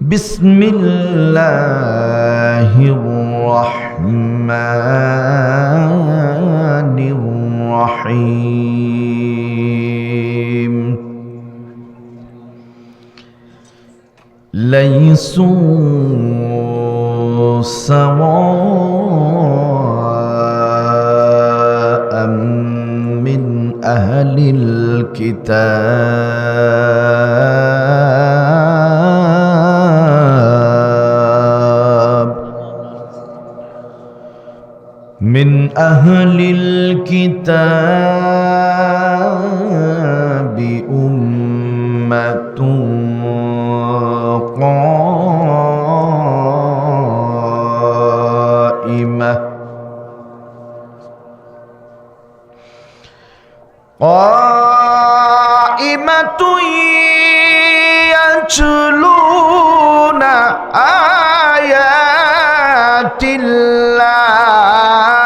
بسم الله الرحمن الرحيم. ليسوا سواء من أهل الكتاب. أهل الكتاب أمة قائمة قائمة يتلون آيات الله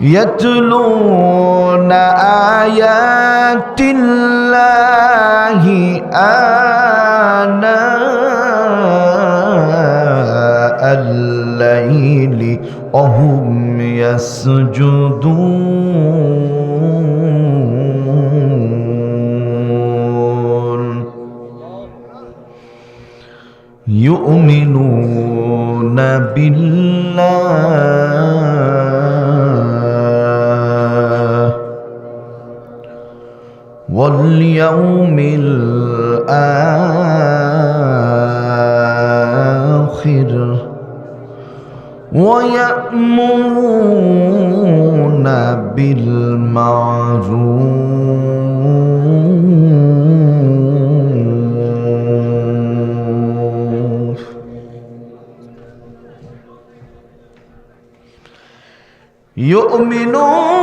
يتلون آيات الله آناء الليل وهم يسجدون يؤمنون بالله واليوم الآخر. ويأمرون بالمعروف. يؤمنون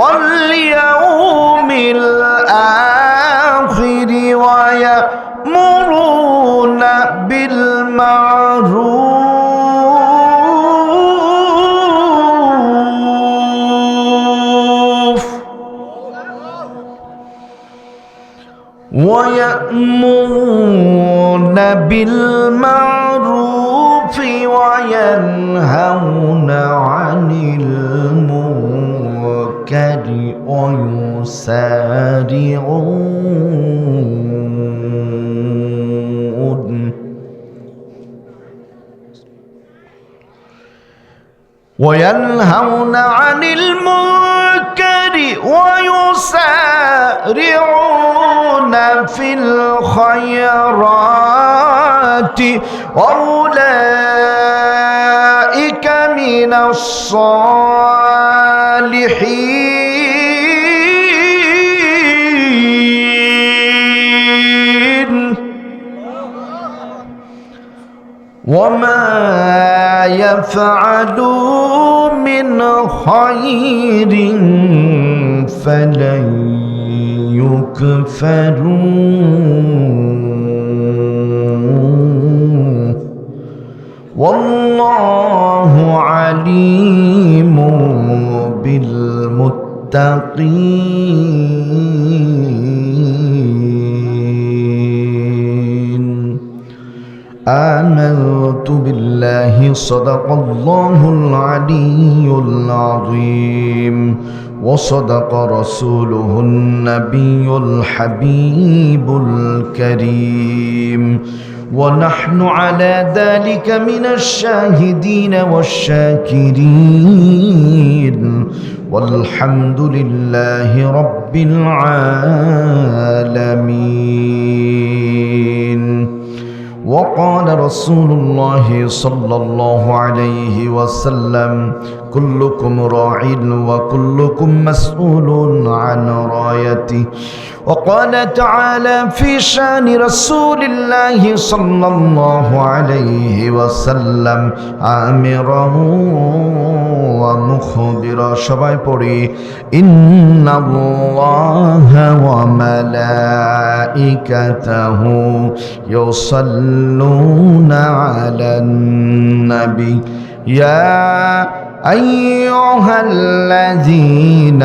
واليوم الآخر ويأمرون بالمعروف. ويأمرون بالمعروف وينهون عن المنكر. ويسارعون. وينهون عن المنكر ويسارعون في الخيرات. وأولئك من الصالحين وما يفعلوا من خير فلن يكفروا والله عليم بالمتقين آمنت بالله صدق الله العلي العظيم وصدق رسوله النبي الحبيب الكريم. ونحن على ذلك من الشاهدين والشاكرين. والحمد لله رب العالمين. وقال رسول الله صلى الله عليه وسلم كلكم راع وكلكم مسؤول عن رايته. وقال تعالى في شان رسول الله صلى الله عليه وسلم آمرا ومخبرا. شبعي بوري إن الله وملائكته يصلون على النبي يا أيها الذين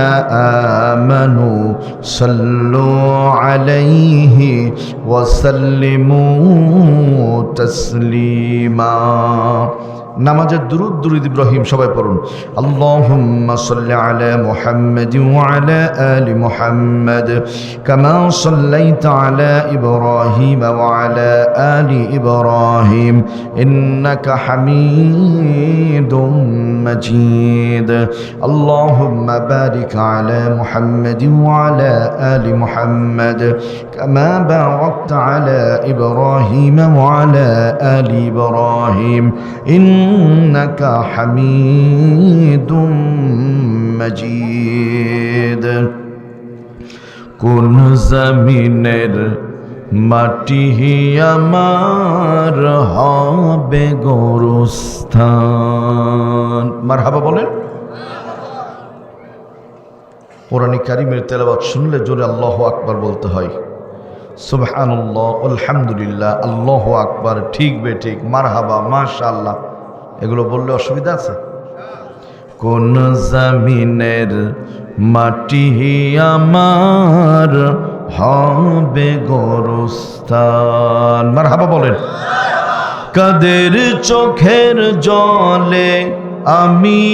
آمنوا صلوا عليه وسلموا تسليما. নামাজের দুরুদ দুরুদ ইব্রাহিম সবাই পড়ুন। আল্লাহুম্মা সাল্লি আলা মুহাম্মাদ ওয়া আলা আলি মুহাম্মাদ কামা সাল্লাইতা আলা ইব্রাহিম ওয়া আলা আলি ইব্রাহিম। ইন্নাকা হামিদুম মাজিদ। আল্লাহুম্মা বারিক আলা মুহাম্মাদ ওয়া আলা আলি মুহাম্মাদ কামা বারাকতা আলা ইব্রাহিম ওয়া আলা আলি ইব্রাহিম। إنك حميد مجيد কোন জমিনের মাটি আমার হবে গোরস্থান মার হাবা বলেন কোরআনী কারিমের তেলাবাদ শুনলে জোরে আল্লাহ আকবার বলতে হয় সুবহানাল্লাহ আলহামদুলিল্লাহ আল্লাহ আকবার ঠিক বে ঠিক মারহাবা মাশাআল্লাহ এগুলো বললে অসুবিধা আছে? কোন জামিনের মাটি আমার হবে গোরস্থান। মারহাবা বলেন। কাদের চোখের জলে আমি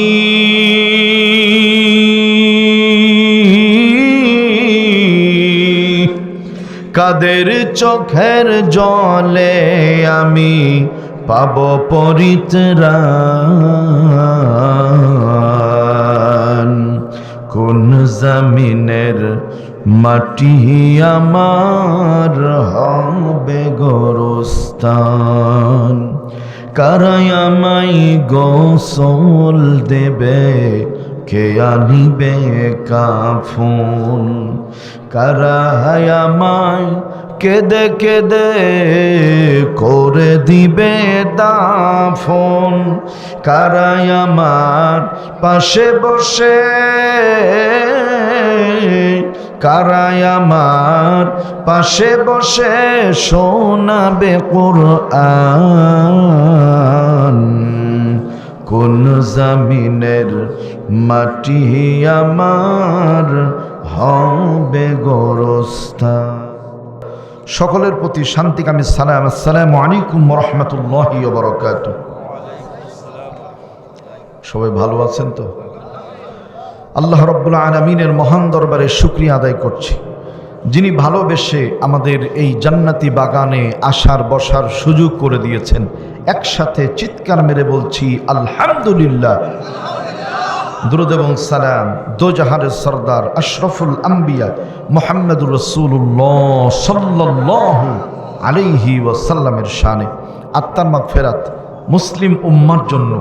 কাদের চোখের জলে আমি পাব পরিত্রাণ। কোন জামিনের মাটি আমার হবে গোরস্থান। কারাই আমাই গোসল দেবে? কে আনিবে কাফন? কারাই আমায় কেদে কেদে করে দিবে দাফন কারাই আমার পাশে বসে, কারাই আমার পাশে বসে শোনাবে কোরআন। কোন জামিনের মাটি আমার হবে গোরস্থান। সকলের প্রতি শান্তিকামী সালাম। আসসালামু আলাইকুম রহমতুল্লাহি বরকাত সবাই ভালো আছেন তো? আল্লাহ রব্বুল আলমিনের মহান দরবারে শুক্রিয়া আদায় করছি। যিনি ভালোবেসে আমাদের এই জান্নাতি বাগানে আসার, বসার সুযোগ করে দিয়েছেন, একসাথে চিৎকার মেরে বলছি, আলহামদুলিল্লাহ। দুরুদ এবং সালাম। দোজাহারের সর্দার আশরফুল আম্বিয়া মোহাম্মদুর রসুল্লাহ সাল্লাহ আলিহি ওয়াসাল্লামের শানে। আত্মার মাগ ফেরাত মুসলিম উম্মার জন্য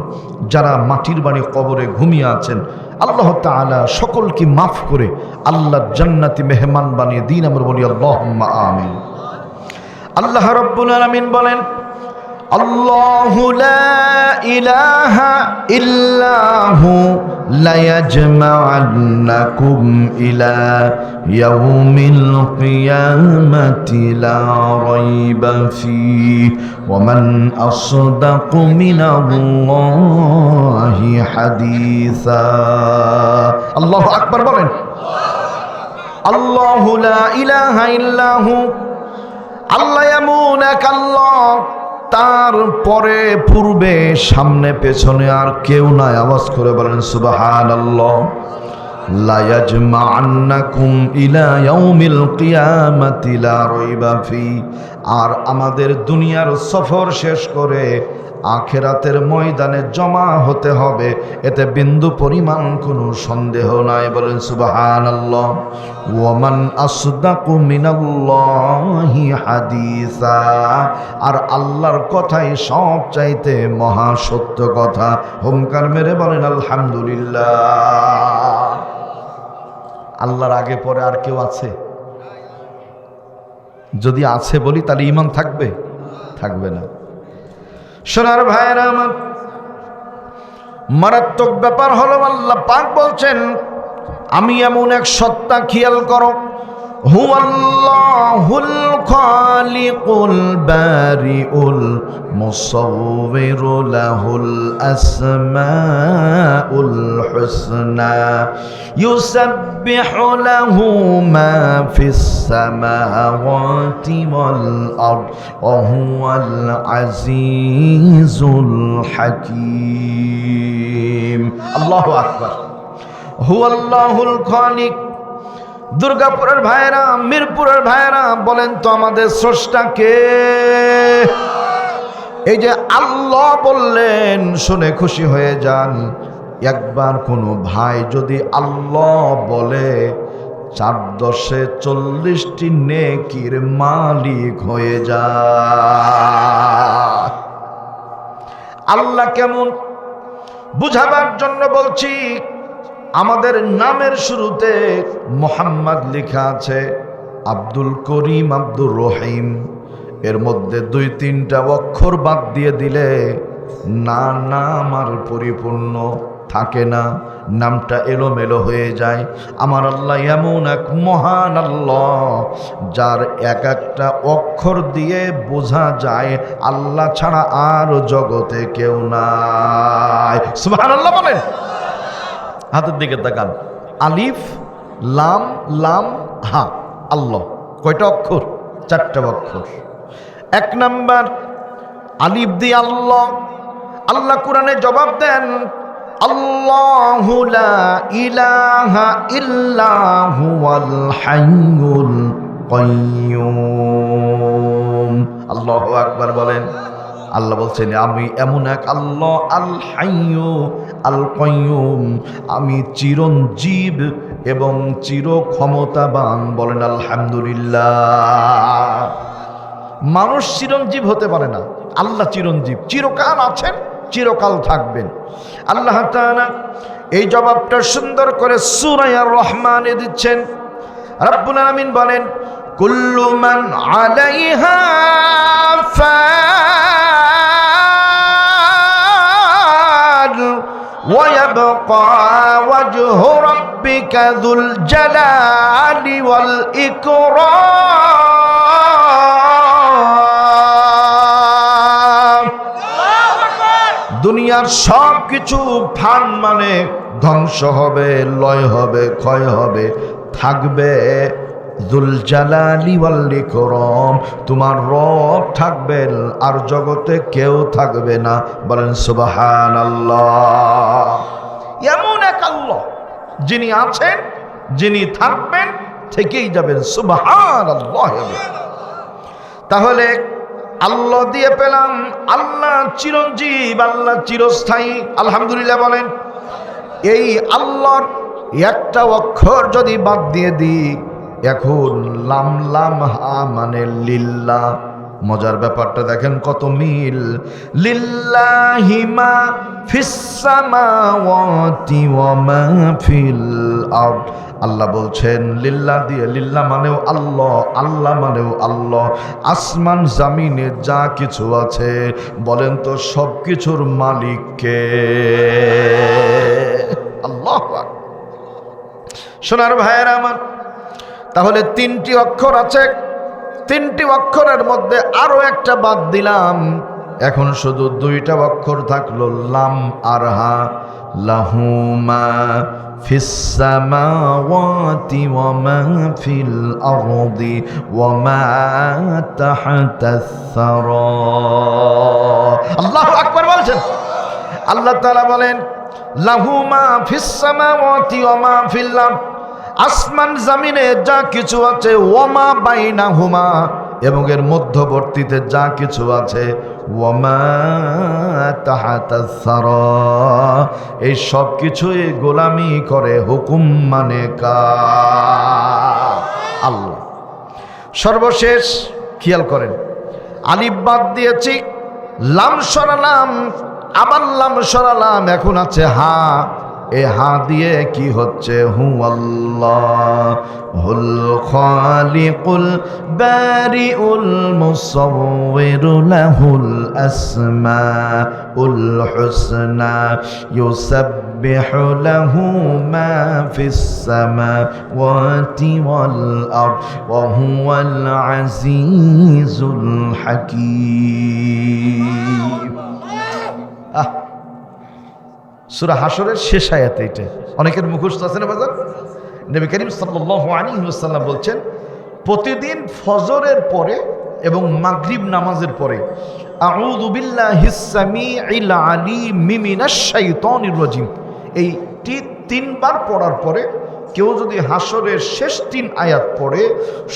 যারা মাটির বাড়ি কবরে ঘুমিয়ে আছেন, আল্লাহ তালা সকলকে মাফ করে আল্লাহর জান্নাতি মেহমান বানিয়ে দিন আমরা বলি আল্লাহ আমিন। আল্লাহ রব্বুল আলমিন বলেন الله لا إله إلا هو ليجمعنكم إلى يوم القيامة لا ريب فيه ومن أصدق من الله حديثا الله أكبر بلين الله لا إله إلا هو الله يمونك الله তার পরে পূর্বে, সামনে, পেছনে আর কেউ নাই। আওয়াজ করে বলেন সুবাহান আল্লাহ আর আমাদের দুনিয়ার সফর শেষ করে আখেরাতের ময়দানে জমা হতে হবে। এতে বিন্দু পরিমাণ কোনো সন্দেহ নাই। বলেন সুবাহান ওয়ামান আসদাকু মিনাল্লাহি হাদিসা। আর আল্লাহর কথাই সব চাইতে মহা সত্য কথা। হোমকার মেরে বলেন, আলহামদুলিল্লাহ। আল্লাহর আগে পরে আর কেউ আছে? যদি আছে বলি, তাহলে ইমান থাকবে? থাকবে না। সোনার ভাইয়েরা আমার মারাত্মক ব্যাপার হলো আল্লাহ পাক বলছেন, আমি এমন এক সত্তা খেয়াল করো هو الله الخالق البارئ المصور له الأسماء الحسنى يسبح له ما في السماوات والأرض وهو العزيز الحكيم. الله أكبر. هو الله الخالق দুর্গাপুরের ভাইরা মিরপুরের ভাইরা বলেন তো আমাদের স্রষ্টাকে এই যে আল্লাহ বললেন, শুনে খুশি হয়ে যান। একবার কোনো ভাই যদি আল্লাহ বলে, চার দশে চল্লিশটি নেকির মালিক হয়ে যায় আল্লাহ কেমন? বুঝাবার জন্য বলছি আমাদের নামের শুরুতে মোহাম্মদ লেখা আছে, আব্দুল করিম আব্দুর রহিম। এর মধ্যে দুই তিনটা অক্ষর বাদ দিয়ে দিলে না নাম আর পরিপূর্ণ থাকে না, নামটা এলোমেলো হয়ে যায়। আমার আল্লাহ এমন এক মহান আল্লাহ, যার এক একটা অক্ষর দিয়ে বোঝা যায়, আল্লাহ ছাড়া আর জগতে কেউ নাই। সুবহানাল্লাহ বলেন। হাতের দিকে তাকান। আলিফ, লাম লাম, হা, আল্লাহ। কয়টা অক্ষর? চারটা অক্ষর। এক নাম্বার, আলিফ দি আল্লাহ। আল্লাহ কোরআনে জবাব দেন, আল্লাহু লা ইলাহা আকবার বলেন। আল্লাহ বলছেন, আমি এমন এক আল্লাহ আল হাইয়ু আল কয়ুম আমি চিরঞ্জীব এবং চির ক্ষমতাবান বলেন, আলহামদুলিল্লাহ। মানুষ চিরঞ্জীব হতে পারে না। আল্লাহ চিরঞ্জীব। চিরকাল আছেন, চিরকাল থাকবেন। আল্লাহ এই জবাবটা সুন্দর করে সুরায়া রহমানে দিচ্ছেন। রব্বুল আলামিন বলেন, কুল্লু মান আলাইহা ফান ويبقى وجه ربك ذو الجلال والإكرام দুনিয়ার সব কিছু ফান মানে ধ্বংস হবে লয় হবে ক্ষয় হবে থাকবে করম তোমার রব থাকবেন আর জগতে কেউ থাকবে না। বলেন সুবাহান আল্লাহ এমন এক আল্লাহ যিনি আছেন, যিনি থাকবেন, থেকেই যাবেন। সুবাহান আল্লাহ তাহলে আল্লাহ দিয়ে পেলাম, আল্লাহ চিরঞ্জীব, আল্লাহ চিরস্থায়ী। আলহামদুলিল্লাহ বলেন, এই আল্লাহর একটা অক্ষর যদি বাদ দিয়ে দিই এখন লাম লাম হা মানে লিল্লা। মজার ব্যাপারটা দেখেন কত মিল। লিল্লাহিমা ফিসামাওয়াতি ওয়া ফিল আরদ। আল্লাহ বলছেন, লিল্লা দিয়ে, লিল্লা মানেও আল্লাহ আল্লাহ মানেও আল্লাহ। আসমান, জামিনে যা কিছু আছে, বলেন তো সব কিছুর মালিককে আল্লাহ। সোনার ভাইয়ের আমার তাহলে তিনটি অক্ষর আছে। তিনটি অক্ষরের মধ্যে আরও একটা বাদ দিলাম। এখন শুধু দুইটা অক্ষর থাকল, লাম আর হা। লাহুমা ফিসামাওয়াতি ওয়ামা ফিল আরদি ওয়ামা তাহতাস সারা। আল্লাহু আকবার বলছেন। আল্লাহ তাআলা বলেন, লাহুমা ফিসামাওয়াতি ওয়ামা ফিল আরদ। আসমান জামিনে যা কিছু আছে ওমা বাইনা হুমা এবং এর মধ্যবর্তীতে যা কিছু আছে ওমা এই সব কিছুই গোলামি করে হুকুম মানে কা আল্লাহ। সর্বশেষ খেয়াল করেন, আলিফ বাদ দিয়েছি, লাম সরালাম, আবার লাম সরালাম, এখন আছে হা। এ হা দিয়ে কি হচ্ছে? হু আল্লাহ। হুল খালিকুল বারিউল মুসাওবির লাহুল আসমাউল হুসনা। ইউসাব্বিহু লাহু মা ফিস সামাওয়াতি ওয়াল আরদ ওয়া হুয়াল আজিজুল হাকীম। আহ! সুরা হাসরের শেষ আয়াত এটা অনেকের মুখস্থ আছে না বাজার নবী করিম আলাইহি বলছেন, প্রতিদিন ফজরের পরে এবং মাগরিব নামাজের পরে এই তিনবার পড়ার পরে কেউ যদি হাসরের শেষ তিন আয়াত পড়ে,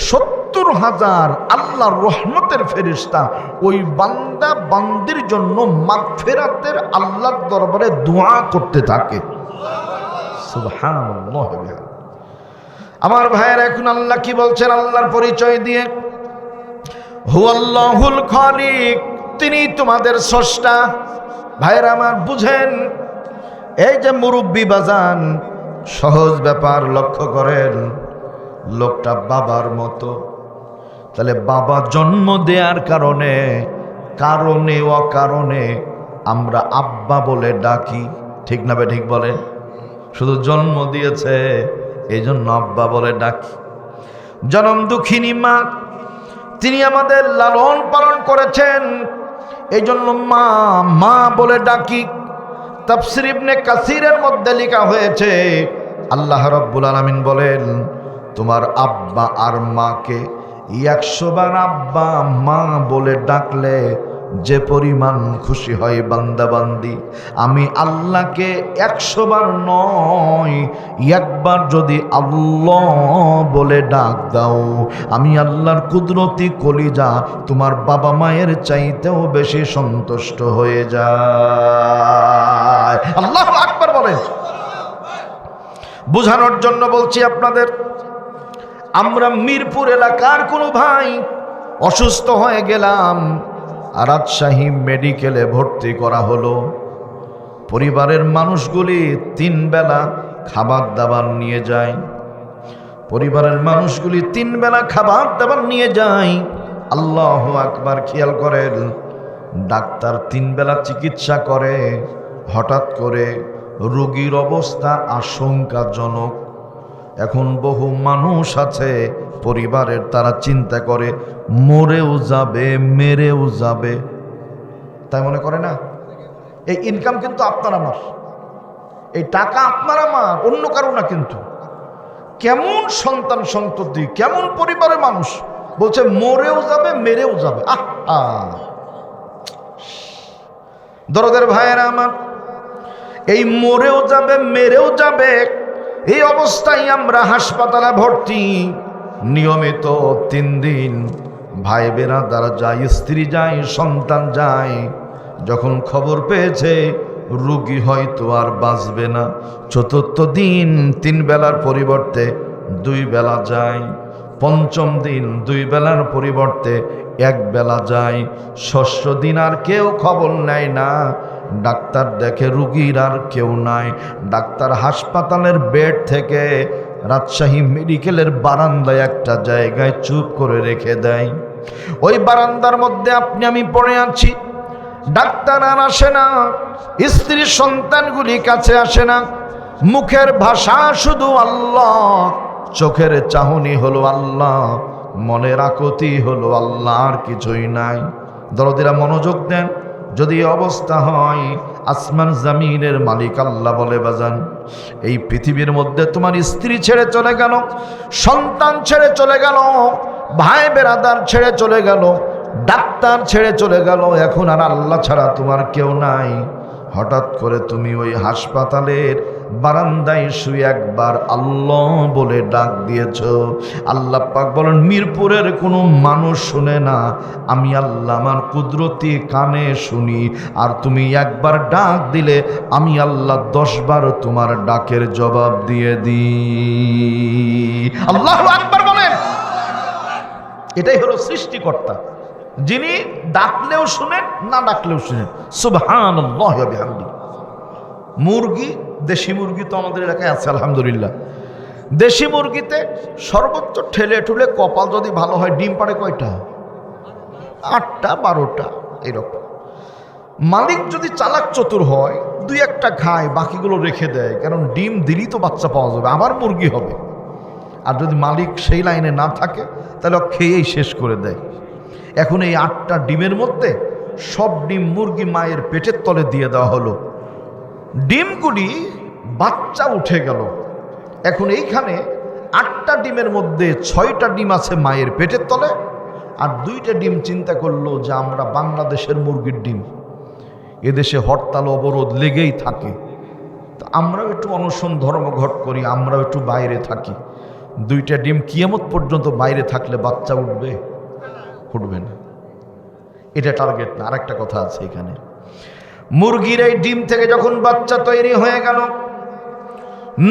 সত্তর হাজার আল্লাহর রহমতের ফেরিস্তা ওই বান্দা বান্দির জন্য মাগফেরাতের আল্লাহর দরবারে দোয়া করতে থাকে। আমার ভাইয়ের, এখন আল্লাহ কি বলছেন? আল্লাহর পরিচয় দিয়ে। হুয়াল্লাহুল খালিক, তিনি তোমাদের স্রষ্টা। ভাইয়ের আমার বুঝেন, এই যে মুরব্বী বাজান সহজ ব্যাপার লক্ষ্য করেন, লোকটা বাবার মতো। তাহলে বাবা জন্ম দেওয়ার কারণে কারণে, অকারণে আমরা আব্বা বলে ডাকি। ঠিক না বে ঠিক বলে শুধু জন্ম দিয়েছে এই জন্য আব্বা বলে ডাকি। জনম দুঃখিনী মা, তিনি আমাদের লালন পালন করেছেন। এই জন্য মা মা বলে ডাকি। তাফসির ইবনে কাসিরের মধ্যে লেখা হয়েছে, আল্লাহ রব্বুল আলামিন বলেন, তোমার আব্বা আর মাকে একশো বার আব্বা, মা বলে ডাকলে যে পরিমাণ খুশি হয় বান্দাবান্দি, আমি আল্লাহকে একশো বার নয়, একবার যদি আল্লাহ বলে ডাক দাও, আমি আল্লাহর কুদরতি কলিজা তোমার বাবা মায়ের চাইতেও বেশি সন্তুষ্ট হয়ে যায়। আল্লাহ আকবার বলেন। বোঝানোর জন্য বলছি আপনাদের, আমরা মিরপুর এলাকার কোনো ভাই অসুস্থ হয়ে গেলাম রাজশাহী মেডিকেলে ভর্তি করা হলো। পরিবারের মানুষগুলি তিন বেলা খাবার দাবার নিয়ে যায়। পরিবারের মানুষগুলি তিন বেলা খাবার দাবার নিয়ে যায়। আল্লাহ আকবার, খেয়াল করেন, ডাক্তার তিন বেলা চিকিৎসা করে, হঠাৎ করে রোগীর অবস্থা আশঙ্কাজনক। এখন বহু মানুষ আছে, পরিবারের তারা চিন্তা করে, মরেও যাবে, মেরেও যাবে। তাই মনে করে না? এই ইনকাম কিন্তু আপনার আমার। এই টাকা আপনার আমার, অন্য কারও না কিন্তু। কেমন সন্তান সন্ততি, কেমন পরিবারের মানুষ বলছে, মরেও যাবে, মেরেও যাবে। আহ। দরদের ভাইয়েরা আমার, এই মরেও যাবে, মেরেও যাবে এই অবস্থায় আমরা হাসপাতালে ভর্তি। নিয়মিত তিন দিন ভাই বেরাদার যায়, স্ত্রী যায়, সন্তান যায়। যখন খবর পেয়েছে, রুগী হয়তো আর বাঁচবে না। চতুর্থ দিন তিন বেলার পরিবর্তে দুই বেলা যায়। পঞ্চম দিন দুই বেলার পরিবর্তে এক বেলা যায়। ষষ্ঠ দিন আর কেউ খবর নেয় না। ডাক্তার দেখে রুগীর আর কেউ নাই। ডাক্তার হাসপাতালের বেড থেকে রাজশাহী মেডিকেলের বারান্দায় একটা জায়গায় চুপ করে রেখে দেয়। ওই বারান্দার মধ্যে আপনি, আমি পড়ে আছি। ডাক্তার আর আসে না। স্ত্রীর সন্তানগুলি কাছে আসে না। মুখের ভাষা শুধু আল্লাহ, চোখের চাহনি হলো আল্লাহ, মনের আকতি হলো আল্লাহ, আর কিছুই নাই। দরদিরা মনোযোগ দেন। যদি অবস্থা হয়, আসমান জামিনের মালিক আল্লাহ বলে, বাজান, এই পৃথিবীর মধ্যে তোমার স্ত্রী ছেড়ে চলে গেল, সন্তান ছেড়ে চলে গেল, ভাই বেরাদার ছেড়ে চলে গেল, ডাক্তার ছেড়ে চলে গেল, এখন আর আল্লাহ ছাড়া তোমার কেউ নাই। হঠাৎ করে তুমি ওই হাসপাতালের বারান্দায় শুয়ে একবার আল্লাহ বলে ডাক দিয়েছ। আল্লাহ পাক বলেন, মিরপুরের কোনো মানুষ শুনে না, আমি আল্লাহ আমার কুদরতি কানে শুনি। আর তুমি একবার ডাক দিলে, আমি আল্লাহ দশবার তোমার ডাকের জবাব দিয়ে দিই। আল্লাহ আকবার বলেন। এটাই হলো সৃষ্টিকর্তা। যিনি ডাকলেও শুনেন, না ডাকলেও শুনেন। সুবহান মুরগি, দেশি মুরগি তো আমাদের এলাকায় আছে, আলহামদুলিল্লাহ। দেশি মুরগিতে সর্বোচ্চ ঠেলে ঠুলে কপাল যদি ভালো হয়, ডিম পাড়ে কয়টা? আটটা, বারোটা, এরকম। মালিক যদি চালাক চতুর হয়, দুই একটা খায়, বাকিগুলো রেখে দেয়, কারণ ডিম দিলেই তো বাচ্চা পাওয়া যাবে, আবার মুরগি হবে। আর যদি মালিক সেই লাইনে না থাকে, তাহলে খেয়েই শেষ করে দেয়। এখন এই আটটা ডিমের মধ্যে সব ডিম মুরগি মায়ের পেটের তলে দিয়ে দেওয়া হলো। ডিমগুলি বাচ্চা উঠে গেল। এখন এইখানে আটটা ডিমের মধ্যে ছয়টা ডিম আছে মায়ের পেটের তলে, আর দুইটা ডিম চিন্তা করল যে আমরা বাংলাদেশের মুরগির ডিম। এদেশে হরতাল, অবরোধ লেগেই থাকে। তো আমরাও একটু অনশন ধর্মঘট করি, আমরাও একটু বাইরে থাকি। দুইটা ডিম কিয়ামত পর্যন্ত বাইরে থাকলে বাচ্চা উঠবে? উঠবে না। এটা টার্গেট না। আরেকটা কথা আছে এখানে। মুরগির এই ডিম থেকে যখন বাচ্চা তৈরি হয়ে গেল,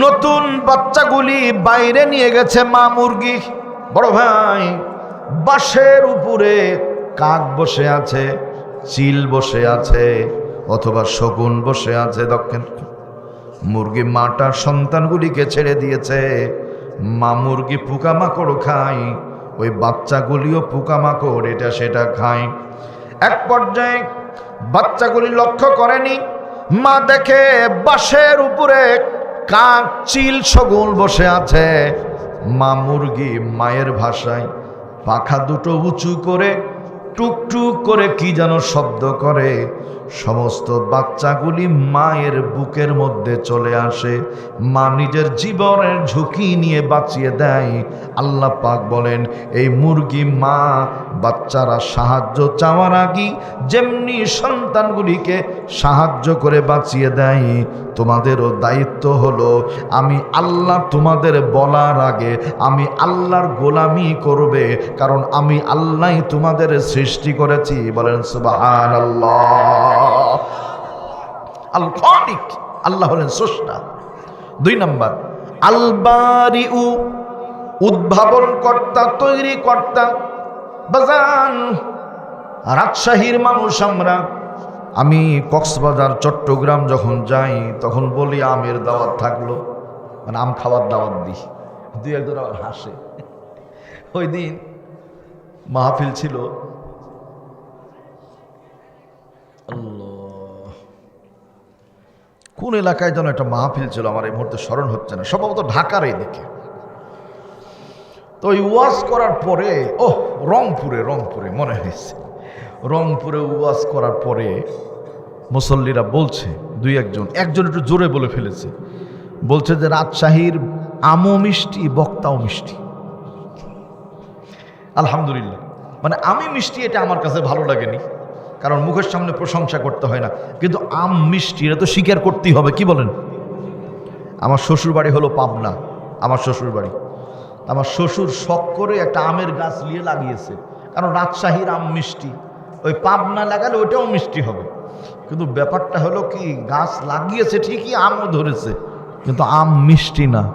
নতুন বাচ্চাগুলি বাইরে নিয়ে গেছে মা মুরগি। বড় ভাই, বাঁশের উপরে কাক বসে আছে, চিল বসে আছে, অথবা শকুন বসে আছে দক্ষিণ। মুরগি মাটার সন্তানগুলিকে ছেড়ে দিয়েছে। মা মুরগি পোকামাকড় খায়, ওই বাচ্চাগুলিও পোকামাকড়, এটা সেটা খায়। এক পর্যায়ে বাচ্চাগুলি লক্ষ্য করেনি। মা দেখে বাঁশের উপরে কাক চিল শগুন বসে আছে। মা মুরগি, মায়ের ভাষায় পাখা দুটো উঁচু করে টুকটুক করে কি যেন শব্দ করে। সমস্ত বাচ্চাগুলি মায়ের বুকের মধ্যে চলে আসে। মা নিজের জীবনের ঝুঁকি নিয়ে বাঁচিয়ে দেয়। আল্লাহ পাক বলেন, এই মুরগি মা, বাচ্চারা সাহায্য চাওয়ার আগে যেমনি সন্তানগুলিকে সাহায্য করে বাঁচিয়ে দেয়। তোমাদেরও দায়িত্ব হলো, আমি আল্লাহ তোমাদের বলার আগে আমি আল্লাহর গোলামি করবে, কারণ আমি আল্লাহ তোমাদের সৃষ্টি করেছি। বলেন সুবাহান আল্লাহ আল্লাহ হলেন স্রষ্টা। দুই নম্বর আলবারি উদ্ভাবন কর্তা তৈরি কর্তা বাজান, রাজশাহীর মানুষ আমরা আমি কক্সবাজার, চট্টগ্রাম যখন যাই, তখন বলি আমের দাওয়াত থাকল। মানে আম খাওয়ার দাওয়াত দিই। দুই একজন আবার হাসে। ওই দিন মাহফিল ছিল। কোন এলাকায় যেন একটা মাহফিল ছিল, আমার এই মুহূর্তে স্মরণ হচ্ছে না। সম্ভবত ঢাকার এই দিকে। তো ওই ওয়াজ করার পরে ও রংপুরে রংপুরে, মনে হয়েছে। রংপুরে ওয়াজ করার পরে মুসল্লিরা বলছে, দুই একজন একজন একটু জোরে বলে ফেলেছে। বলছে যে, রাজশাহীর আমও মিষ্টি, বক্তাও মিষ্টি। আলহামদুলিল্লাহ। মানে আমি মিষ্টি, এটা আমার কাছে ভালো লাগেনি। কারণ মুখের সামনে প্রশংসা করতে হয় না। কিন্তু আম মিষ্টি, এটা তো স্বীকার করতেই হবে, কি বলেন? আমার শ্বশুর বাড়ি হলো পাবনা, আমার শ্বশুর বাড়ি আমার শ্বশুর শখ করে একটা আমের গাছ নিয়ে লাগিয়েছে। কারণ রাজশাহীর আম মিষ্টি। ওই পাবনা লাগালে ওটাও মিষ্টি হবে। কিন্তু ব্যাপারটা হলো কি, গাছ লাগিয়েছে ঠিকই, আমও ধরেছে। কিন্তু আম মিষ্টি না।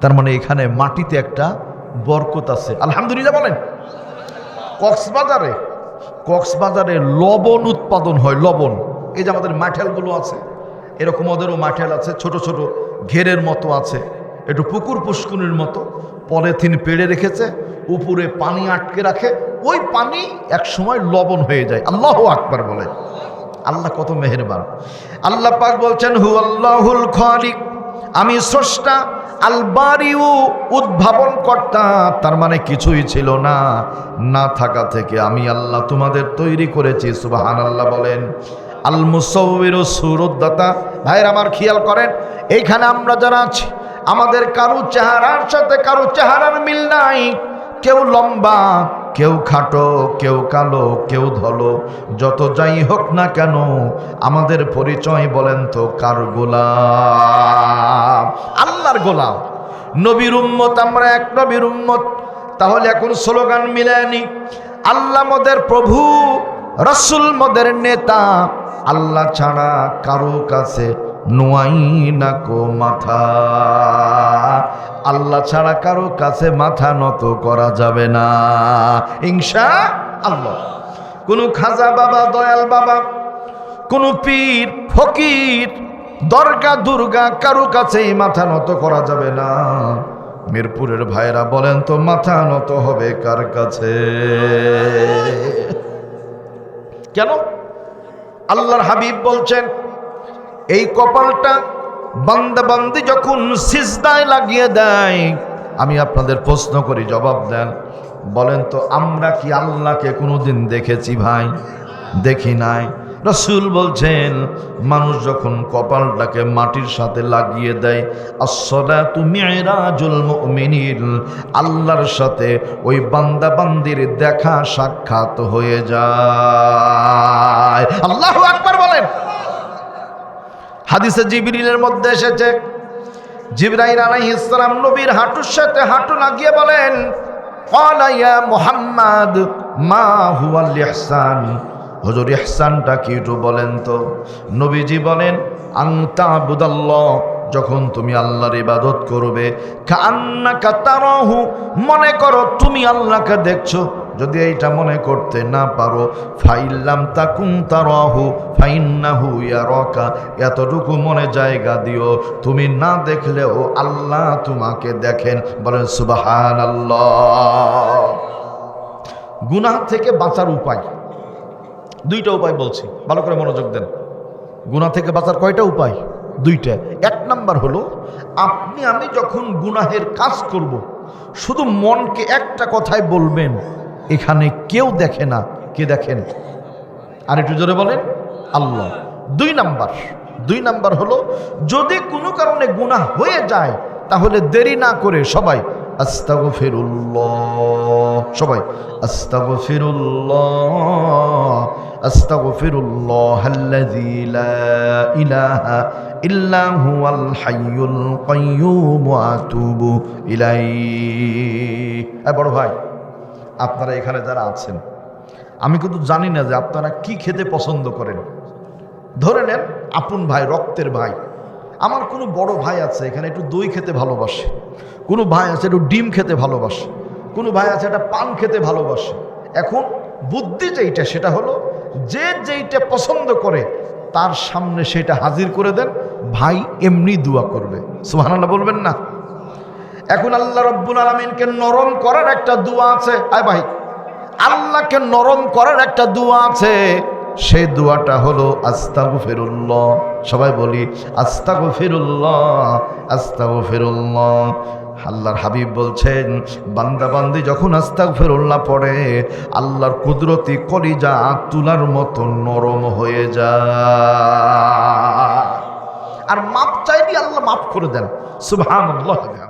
তার মানে এখানে মাটিতে একটা বরকত আছে। আলহামদুলিল্লাহ বলেন। কক্সবাজারে কক্সবাজারে লবণ উৎপাদন হয়, লবণ। এই যে আমাদের মাঠেলগুলো আছে, এরকম ওদেরও মাঠেল আছে, ছোট ছোট ঘেরের মতো আছে। একটু পুকুর পুষ্কুনির মতো পলিথিন পেড়ে রেখেছে, উপরে পানি আটকে রাখে, ওই পানি এক সময় লবণ হয়ে যায়। আল্লাহ আকবার বলে। আল্লাহ কত মেহেরবান। আল্লাহ পাক বলছেন হু আল্লাহুল খালিক। আমি স্রষ্টা আলবারিউ উদ্ভাবন কর্তা। তার মানে কিছুই ছিল না। না থাকা থেকে আমি আল্লাহ তোমাদের তৈরি করেছি সুবাহান আল্লাহ বলেন। আল মুসৌর সুরুদ্দাতা। ভাইয়ের, আমার খেয়াল করেন, এইখানে আমরা যারা আছি আমাদের কারও চেহারার সাথে কারও চেহারার মিল নাই। কেউ লম্বা, কেউ খাটো, কেউ কালো, কেউ ধলো। যত যাই হোক না কেন, আমাদের পরিচয় বলেন তো কার গোলাম? আল্লাহর গোলাম। নবীর উম্মত, আমরা এক নবীর উম্মত। তাহলে এখন স্লোগান মিলেনি আল্লাহ মদের প্রভু, রসুল মদের নেতা। আল্লাহ ছাড়া কারও কাছে নোয়াই না মাথা। আল্লাহ ছাড়া কারও কাছে মাথা নত করা যাবে না। ইংসা আল্লাহ। কোনো খাজা বাবা, দয়াল বাবা, কোনো পীর, ফকির, দরগা, দুর্গা কারও কাছেই মাথা নত করা যাবে না। মিরপুরের ভাইরা বলেন তো, মাথা নত হবে কার কাছে? কেন? আল্লাহর হাবিব বলছেন এই কপালটা বান্দা বান্দি যখন সিজদায় লাগিয়ে দেয়, আমি আপনাদের প্রশ্ন করি, জবাব দেন। বলেন তো, আমরা কি আল্লাহকে কোনোদিন দেখেছি ভাই? দেখি নাই। রসুল বলছেন, মানুষ যখন কপালটাকে মাটির সাথে লাগিয়ে দেয় আসলা তুমি মুমিনিন, আল্লাহর সাথে ওই বান্দা বান্দির দেখা সাক্ষাৎ হয়ে যায়। আল্লাহ আকবার বলেন। হাদিসে জিবরিলের মধ্যে এসেছে, জিবরাইল আলাইহিস সালাম নবীর হাঁটুর সাথে হাঁটু লাগিয়ে বলেন, ক্বালা ইয়া মুহাম্মদ, মা হুয়াল ইহসান। হুজুর, ইহসানটা কি একটু বলেন তো। নবীজি বলেন আংতা বুদাল্লাহ যখন তুমি আল্লাহর ইবাদত করবে কান্নাকা তারাহু, মনে করো তুমি আল্লাহকে দেখছ। যদি এইটা মনে করতে না পারো, ফাইল্লাম তাকুম তারাহু, ফাইন্নাহু ইয়ারাকা, এতটুকু মনে জায়গা দিও। তুমি না দেখলেও আল্লাহ তোমাকে দেখেন, বলেন সুবহানাল্লাহ। গুনাহ থেকে বাঁচার উপায়। দুইটা উপায় বলছি, ভালো করে মনোযোগ দেন। গুনাহ থেকে বাঁচার কয়টা উপায়? দুইটা। এক নাম্বার হলো, আপনি, আমি যখন গুনাহের কাজ করব। শুধু মনকে একটা কথাই বলবেন এখানে কেউ দেখে না, কে দেখেন? আর একটু জোরে বলেন, আল্লাহ। দুই নাম্বার দুই নাম্বার হলো, যদি কোনো কারণে গুনাহ হয়ে যায়, তাহলে দেরি না করে সবাই, আস্তাগফিরুল্লাহ সবাই, আস্তাগফিরুল্লাহ আল্লাযী লা ইলাহা ইল্লা হাইয়ুল বড় ভাই আপনারা এখানে যারা আছেন, আমি কিন্তু জানি না যে আপনারা কি খেতে পছন্দ করেন। ধরে নেন, আপন ভাই, রক্তের ভাই। আমার কোনো বড় ভাই আছে, এখানে একটু দই খেতে ভালোবাসে। কোনো ভাই আছে, একটু ডিম খেতে ভালোবাসে। কোনো ভাই আছে, একটা পান খেতে ভালোবাসে। এখন বুদ্ধি যেইটা, সেটা হলো যে যেইটা পছন্দ করে, তার সামনে সেটা হাজির করে দেন, ভাই এমনি দোয়া করবে। সুহানাল্লাহ বলবেন না? এখন আল্লাহ রব্বুল আলমিনকে নরম করার একটা দোয়া আছে। আয় ভাই, আল্লাহকে নরম করার একটা দোয়া আছে। সেই দোয়াটা হলো আস্তাগু ফেরুল্লাহ সবাই বলি আস্তাগু ফেরুল্লাহ আস্তাগু ফেরুল্লাহ আল্লাহর হাবিব বলছেন, বান্দাবান্দি যখন আস্তাগ ফেরুল্লাহ পড়ে, আল্লাহর কুদরতি কলিজা তুলার মতো নরম হয়ে যায়। আর মাপ চাইবি আল্লাহ মাফ করে দেন। সুবহানাল্লাহ।